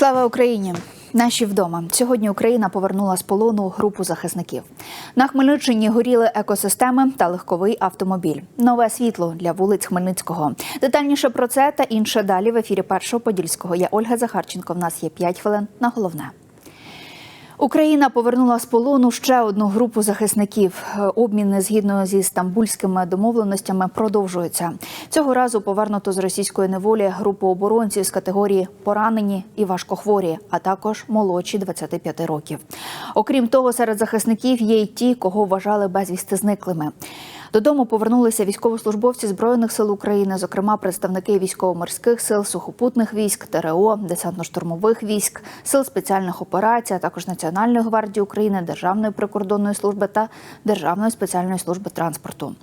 Слава Україні! Наші вдома сьогодні Україна повернула з полону групу захисників. На Хмельниччині горіли екосистеми та легковий автомобіль. Нове світло для вулиць Хмельницького. Детальніше про це та інше далі в ефірі першого подільського. Я Ольга Захарченко. В нас є 5 хвилин на головне. Україна повернула з полону ще одну групу захисників. Обміни згідно зі стамбульськими домовленостями продовжуються. Цього разу повернуто з російської неволі групу оборонців з категорії поранені і важкохворі, а також молодші 25 років. Окрім того, серед захисників є й ті, кого вважали безвісти зниклими. Додому повернулися військовослужбовці збройних сил України, зокрема представники військово-морських сил, сухопутних військ, ТРО, десантно-штурмових військ, сил спеціальних операцій, а також Національної гвардії України, Державної прикордонної служби та Державної спеціальної служби транспорту.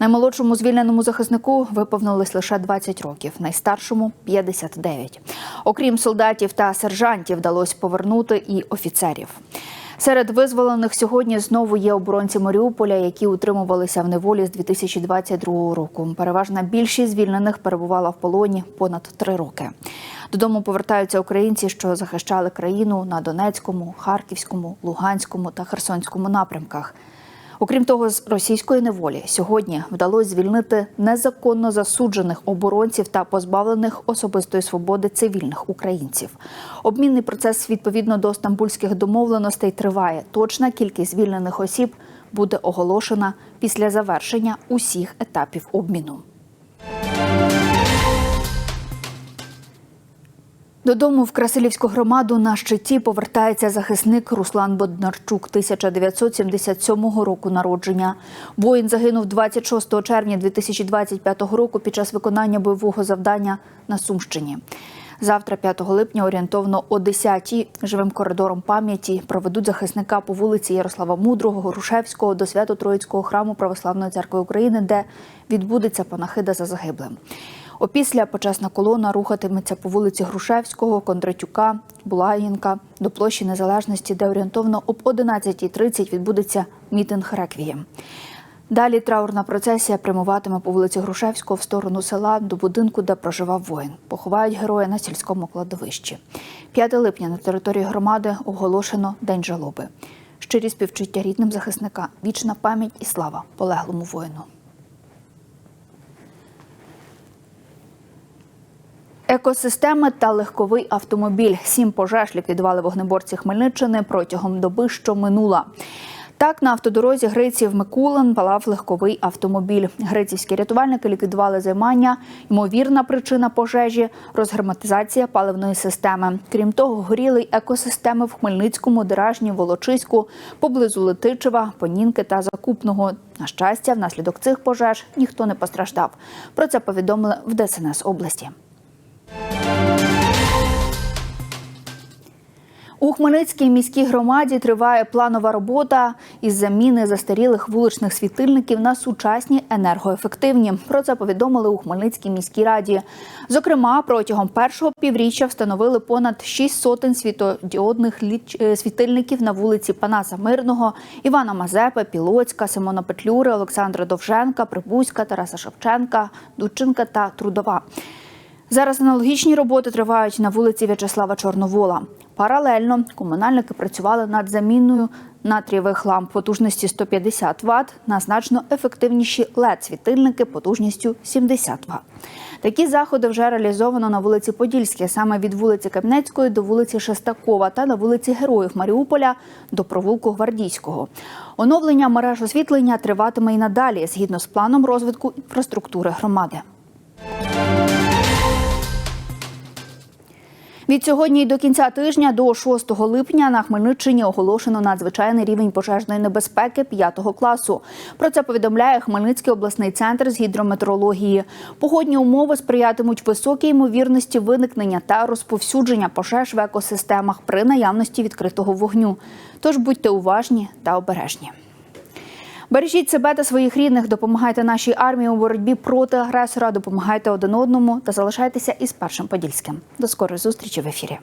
Наймолодшому звільненому захиснику виповнилось лише 20 років, найстаршому 59. Окрім солдатів та сержантів, вдалося повернути і офіцерів. Серед визволених сьогодні знову є оборонці Маріуполя, які утримувалися в неволі з 2022 року. Переважна більшість звільнених перебувала в полоні понад три роки. Додому повертаються українці, що захищали країну на Донецькому, Харківському, Луганському та Херсонському напрямках. Окрім того, з російської неволі сьогодні вдалося звільнити незаконно засуджених оборонців та позбавлених особистої свободи цивільних українців. Обмінний процес відповідно до стамбульських домовленостей триває. Точна кількість звільнених осіб буде оголошена після завершення усіх етапів обміну. Додому в Красилівську громаду на щиті повертається захисник Руслан Боднарчук 1977 року народження. Воїн загинув 26 червня 2025 року під час виконання бойового завдання на Сумщині. Завтра, 5 липня, орієнтовно о 10-й живим коридором пам'яті проведуть захисника по вулиці Ярослава Мудрого, Грушевського до Свято-Троїцького храму Православної церкви України, де відбудеться панахида за загиблим. Опісля почесна колона рухатиметься по вулиці Грушевського, Кондратюка, Булаїнка до площі Незалежності, де орієнтовно об 11.30 відбудеться мітинг реквієм. Далі траурна процесія прямуватиме по вулиці Грушевського в сторону села до будинку, де проживав воїн. Поховають героя на сільському кладовищі. 5 липня на території громади оголошено День жалоби. Щирі співчуття рідним захисника, вічна пам'ять і слава полеглому воїну. Екосистеми та легковий автомобіль. Сім пожеж ліквідували вогнеборці Хмельниччини протягом доби, що минула. Так, на автодорозі Гриців Микулин палав легковий автомобіль. Грицівські рятувальники ліквідували займання. Ймовірна причина пожежі розгерметизація паливної системи. Крім того, горіли й екосистеми в Хмельницькому, Деражні, Волочиську, поблизу Летичева, Понінки та Закупного. На щастя, внаслідок цих пожеж ніхто не постраждав. Про це повідомили в ДСНС області. У Хмельницькій міській громаді триває планова робота із заміни застарілих вуличних світильників на сучасні енергоефективні. Про це повідомили у Хмельницькій міській раді. Зокрема, протягом першого півріччя встановили понад 6 сотень світодіодних світильників на вулиці Панаса Мирного, Івана Мазепи, Пілоцька, Симона Петлюри, Олександра Довженка, Прибузька, Тараса Шевченка, Дудченка та Трудова. Зараз аналогічні роботи тривають на вулиці В'ячеслава Чорновола. Паралельно комунальники працювали над заміною натрієвих ламп потужністю 150 Вт на значно ефективніші LED-світильники потужністю 70 Вт. Такі заходи вже реалізовано на вулиці Подільській, саме від вулиці Кам'янецької до вулиці Шестакова та на вулиці Героїв Маріуполя до провулку Гвардійського. Оновлення мереж освітлення триватиме і надалі згідно з планом розвитку інфраструктури громади. Від сьогодні і до кінця тижня до 6 липня на Хмельниччині оголошено надзвичайний рівень пожежної небезпеки 5 класу. Про це повідомляє Хмельницький обласний центр з гідрометеорології. Погодні умови сприятимуть високій ймовірності виникнення та розповсюдження пожеж в екосистемах при наявності відкритого вогню. Тож будьте уважні та обережні. Бережіть себе та своїх рідних, допомагайте нашій армії у боротьбі проти агресора, допомагайте один одному та залишайтеся із першим подільським. До скорої зустрічі в ефірі.